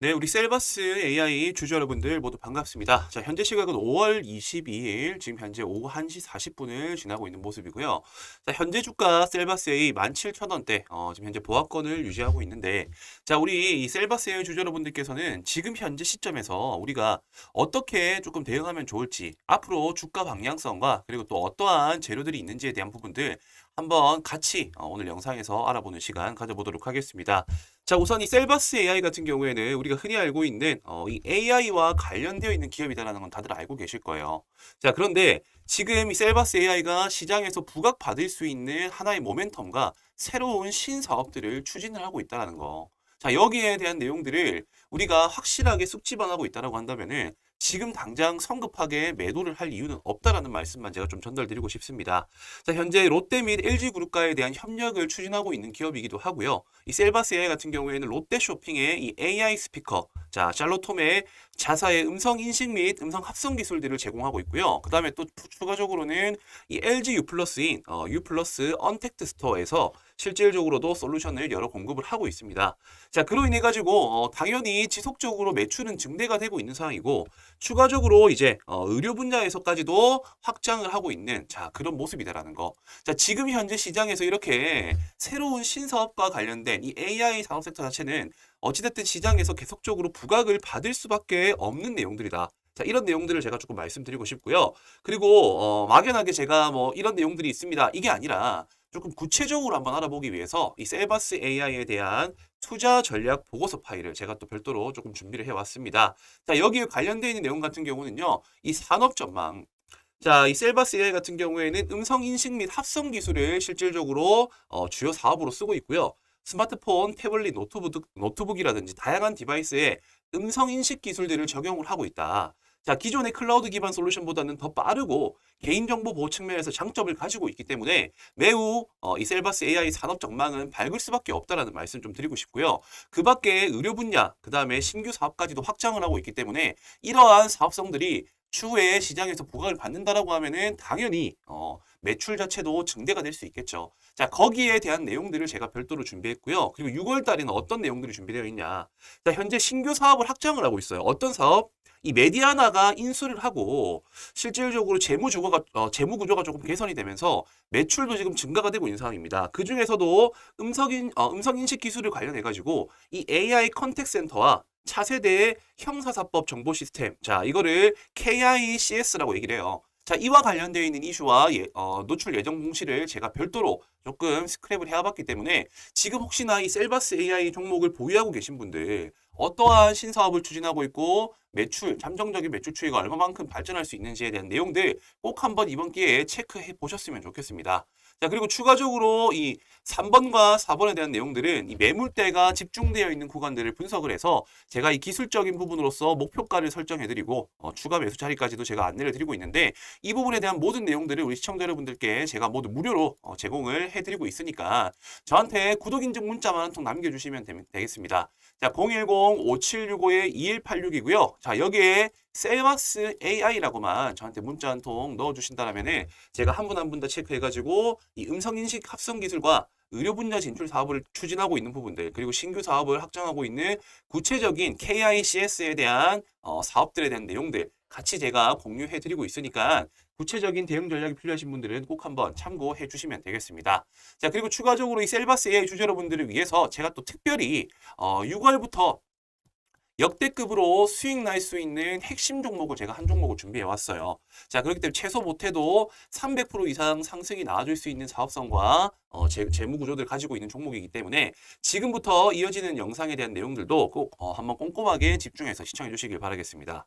네, 우리 셀바스 AI 주주 여러분들 모두 반갑습니다. 자, 현재 시각은 5월 22일, 지금 현재 오후 1시 40분을 지나고 있는 모습이고요. 자, 현재 주가 셀바스 AI 17,000원대, 어, 지금 현재 보합권을 유지하고 있는데, 자, 우리 이 셀바스 AI 주주 여러분들께서는 지금 현재 시점에서 우리가 어떻게 조금 대응하면 좋을지, 앞으로 주가 방향성과 그리고 또 어떠한 재료들이 있는지에 대한 부분들 한번 같이 어, 오늘 영상에서 알아보는 시간 가져보도록 하겠습니다. 자, 우선 이 셀바스 AI 같은 경우에는 우리가 흔히 알고 있는 어, 이 AI와 관련되어 있는 기업이다라는 건 다들 알고 계실 거예요. 자, 그런데 지금 이 셀바스 AI가 시장에서 부각받을 수 있는 하나의 모멘텀과 새로운 신사업들을 추진을 하고 있다는 거. 자, 여기에 대한 내용들을 우리가 확실하게 쑥집어나고 있다라고 한다면은 지금 당장 성급하게 매도를 할 이유는 없다라는 말씀만 제가 좀 전달드리고 싶습니다. 자, 현재 롯데 및 LG그룹과에 대한 협력을 추진하고 있는 기업이기도 하고요. 이 셀바스 AI 같은 경우에는 롯데 쇼핑의 이 AI 스피커, 자, 샬로톰의 자사의 음성 인식 및 음성 합성 기술들을 제공하고 있고요. 그 다음에 또 추가적으로는 이 LG U 플러스인 어, U 플러스 언택트 스토어에서 실질적으로도 솔루션을 여러 공급을 하고 있습니다. 자, 그로 인해 가지고 어, 당연히 지속적으로 매출은 증대가 되고 있는 상황이고 추가적으로 이제 어, 의료 분야에서까지도 확장을 하고 있는 자 그런 모습이다라는 거. 자, 지금 현재 시장에서 이렇게 새로운 신사업과 관련된 이 AI 산업 섹터 자체는 어찌됐든 시장에서 계속적으로 부각을 받을 수밖에 없는 내용들이다. 자, 이런 내용들을 제가 조금 말씀드리고 싶고요. 그리고 어, 막연하게 제가 뭐 이런 내용들이 있습니다. 이게 아니라 조금 구체적으로 한번 알아보기 위해서 이 셀바스 AI에 대한 투자 전략 보고서 파일을 제가 또 별도로 조금 준비를 해왔습니다. 자, 여기에 관련되어 있는 내용 같은 경우는요, 이 산업 전망. 자, 이 셀바스 AI 같은 경우에는 음성 인식 및 합성 기술을 실질적으로 어, 주요 사업으로 쓰고 있고요. 스마트폰, 태블릿, 노트북, 노트북이라든지 다양한 디바이스에 음성 인식 기술들을 적용을 하고 있다. 자, 기존의 클라우드 기반 솔루션보다는 더 빠르고 개인정보 보호 측면에서 장점을 가지고 있기 때문에 매우 어, 이 셀바스 AI 산업 전망은 밝을 수밖에 없다라는 말씀 좀 드리고 싶고요. 그 밖에 의료 분야, 그 다음에 신규 사업까지도 확장을 하고 있기 때문에 이러한 사업성들이 추후에 시장에서 부각을 받는다라고 하면은 당연히 어, 매출 자체도 증대가 될 수 있겠죠. 자, 거기에 대한 내용들을 제가 별도로 준비했고요. 그리고 6월 달에는 어떤 내용들이 준비되어 있냐. 자, 현재 신규 사업을 확장을 하고 있어요. 어떤 사업? 이 메디아나가 인수를 하고 실질적으로 재무 주거가 어, 재무 구조가 조금 개선이 되면서 매출도 지금 증가가 되고 있는 상황입니다. 그 중에서도 음성 인 어, 음성 인식 기술을 관련해 가지고 이 AI 컨택 센터와 차세대의 형사사법 정보 시스템. 자, 이거를 KICS라고 얘기를 해요. 자, 이와 관련되어 있는 이슈와 예, 어, 노출 예정 공시를 제가 별도로 조금 스크랩을 해와봤기 때문에 지금 혹시나 이 셀바스 AI 종목을 보유하고 계신 분들 어떠한 신사업을 추진하고 있고 매출, 잠정적인 매출 추이가 얼마만큼 발전할 수 있는지에 대한 내용들 꼭 한번 이번 기회에 체크해 보셨으면 좋겠습니다. 자, 그리고 추가적으로 이 3번과 4번에 대한 내용들은 이 매물대가 집중되어 있는 구간들을 분석을 해서 제가 이 기술적인 부분으로서 목표가를 설정해드리고 어, 추가 매수 자리까지도 제가 안내를 드리고 있는데 이 부분에 대한 모든 내용들을 우리 시청자 여러분들께 제가 모두 무료로 어, 제공을 해드리고 있으니까 저한테 구독 인증 문자만 한 통 남겨주시면 되, 되겠습니다. 자, 010-5765-2186이고요. 자, 여기에 셀바스 AI라고만 저한테 문자 한 통 넣어주신다면은 제가 한 분 한 분 다 체크해가지고 이 음성인식 합성 기술과 의료 분야 진출 사업을 추진하고 있는 부분들 그리고 신규 사업을 확장하고 있는 구체적인 KICS에 대한 어, 사업들에 대한 내용들 같이 제가 공유해 드리고 있으니까 구체적인 대응 전략이 필요하신 분들은 꼭 한번 참고해 주시면 되겠습니다. 자 그리고 추가적으로 이 셀바스 AI 주주 여러분들을 위해서 제가 또 특별히 어, 6월부터 역대급으로 수익 날 수 있는 핵심 종목을 제가 한 종목을 준비해 왔어요. 자, 그렇기 때문에 최소 못해도 300% 이상 상승이 나와줄 수 있는 사업성과 어, 재, 재무 구조들 가지고 있는 종목이기 때문에 지금부터 이어지는 영상에 대한 내용들도 꼭 어, 한번 꼼꼼하게 집중해서 시청해 주시길 바라겠습니다.